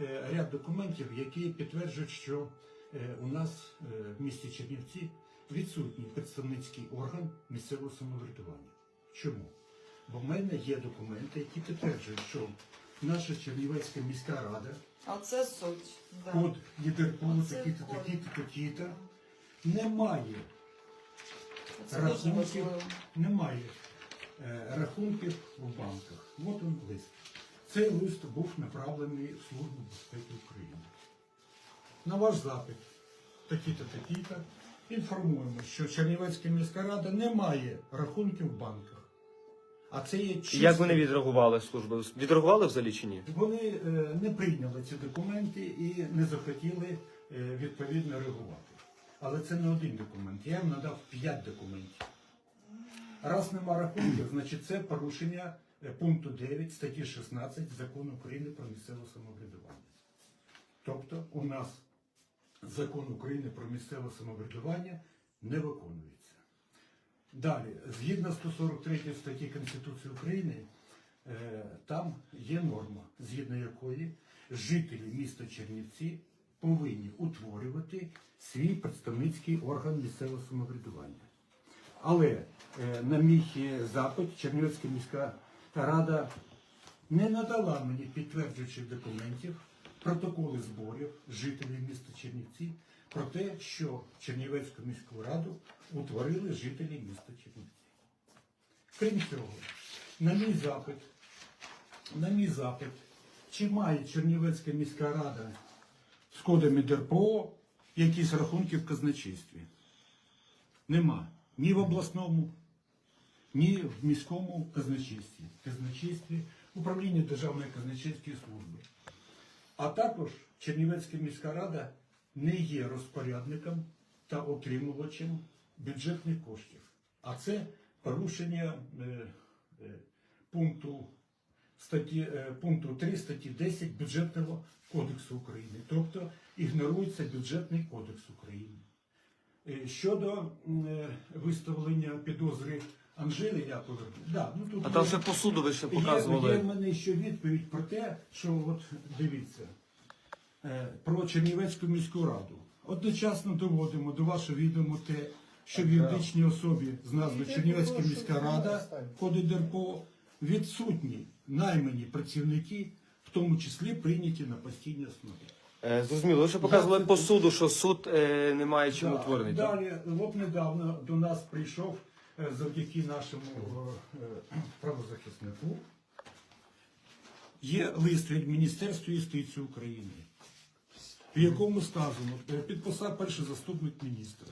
е, ряд документів, які підтверджують, що е, у нас е, в місті Чернівці відсутній представницький орган місцевого самоврядування. Чому? Бо в мене є документи, які підтверджують, що наша Чернівецька міська рада, Оце суть. Да. код такі-то, такі-то, такі-то, не має рахунків, немає е, рахунків в банках. От он лист. Цей лист був направлений в Службу безпеки України. На ваш запит, такі-то, такі-то, інформуємо, що Чернівецька міська рада не має рахунків в банках. А це є чисто... Як вони відреагували служби? Відреагували взагалі чи ні? Вони е, не прийняли ці документи і не захотіли е, відповідно реагувати. Але це не один документ. Я їм надав п'ять документів. Раз нема рахунків, значить це порушення пункту 9 статті 16 закону України про місцеве самоврядування. Тобто у нас закон України про місцеве самоврядування не виконується. Далі, згідно 143 статті Конституції України, е, там є норма, згідно якої жителі міста Чернівці повинні утворювати свій представницький орган місцевого самоврядування. Але е, на мій е, запит Чернівецька міська рада не надала мені підтверджуючих документів, протоколи зборів жителів міста Чернівці про те, що Чернівецьку міську раду утворили жителі міста Чернівці. Крім цього, на мій запит, на мій запит, чи має Чернівецька міська рада з кодами ДРПО якісь рахунки в казначействі? Нема. Ні в обласному, ні в міському казначействі. Казначействі управління Державної казначейської служби. А також Чернівецька міська рада не є розпорядником та отримувачем бюджетних коштів. А це порушення е, е, пункту, статті, е, пункту 3 статті 10 бюджетного кодексу України. Тобто ігнорується бюджетний кодекс України. Е, Щодо е, виставлення підозри Анжели Яковлевни, да, ну тут А там є- ще по суду ви ще Є, є в мене ще відповідь про те, що от дивіться, е, про Чернівецьку міську раду. Одночасно доводимо до вашого відому те, що в юридичній особі з назви Чернівецька міська рада, коди ДРПО, відсутні наймані працівники, в тому числі прийняті на постійній основі. Е, Зрозуміло, ви ще показували по суду, що суд е, не має чим Да, утворений. так? Далі, от недавно до нас прийшов завдяки нашому е, е, правозахиснику. Є лист від Міністерства юстиції України, в якому сказано, е, підписав перший заступник міністра.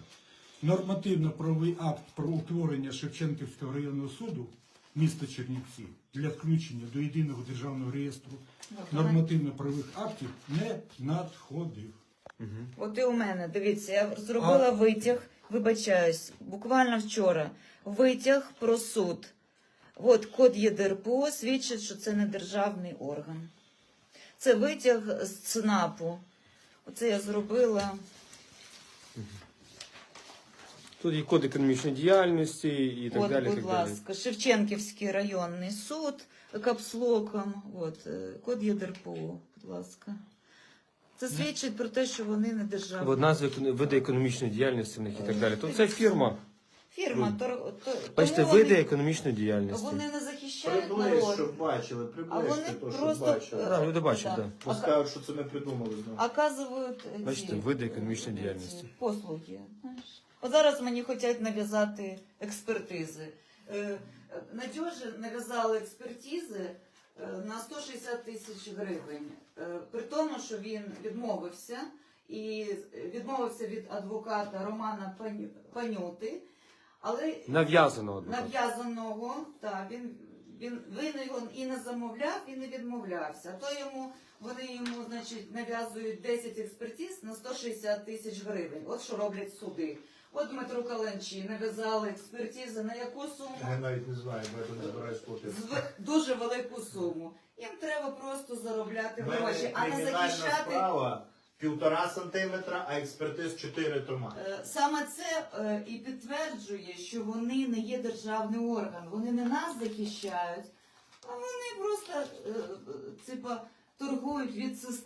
Нормативно-правовий акт про утворення Шевченківського районного суду міста Чернівці для включення до єдиного державного реєстру нормативно-правових актів не надходив. От і у мене, дивіться, я зробила витяг, вибачаюсь, буквально вчора. Витяг про суд. От код ЄДРПО свідчить, що це не державний орган. Це витяг з ЦНАПу. Оце я зробила. Тут є код економічної діяльності і так От, далі. будь так далі. ласка, Шевченківський районний суд капслоком. От, е, код ЄДРПО, будь ласка. Це свідчить про те, що вони не державні. От назви економ- види економічної діяльності в них і так далі. То це фірма. Фірма, тор, то, Бачите, тому види вони- економічної діяльності. Вони не захищають Приблизь, народ, щоб бачили, а приблизь вони то, щоб просто бачили. Да, люди бачать, да. да. Бо скажуть, що це ми придумали знову. оказують е, Бачите, ці, види економічної ці діяльності. Послуги. Знаєш. От зараз мені хочуть нав'язати експертизи. Е, Надьожі нав'язали експертизи е, на 160 тисяч гривень. Е, При тому, що він відмовився і відмовився від адвоката Романа Паню- Панюти. Але Нав'язаного. нав'язаного, так, він, він, він його і не замовляв, і не відмовлявся. То йому, вони йому, значить, нав'язують 10 експертиз на 160 тисяч гривень. От що роблять суди. От Дмитро Каленчі нав'язали експертизи на яку суму? Я навіть не знаю, бо я не збираюсь платити. З дуже велику суму. Їм треба просто заробляти гроші, а не захищати. справа півтора сантиметра, а експертиз 4 тома. Е, Саме це е, і підтверджує, що вони не є державний орган. Вони не нас захищають, а вони просто е, типа торгують від системи.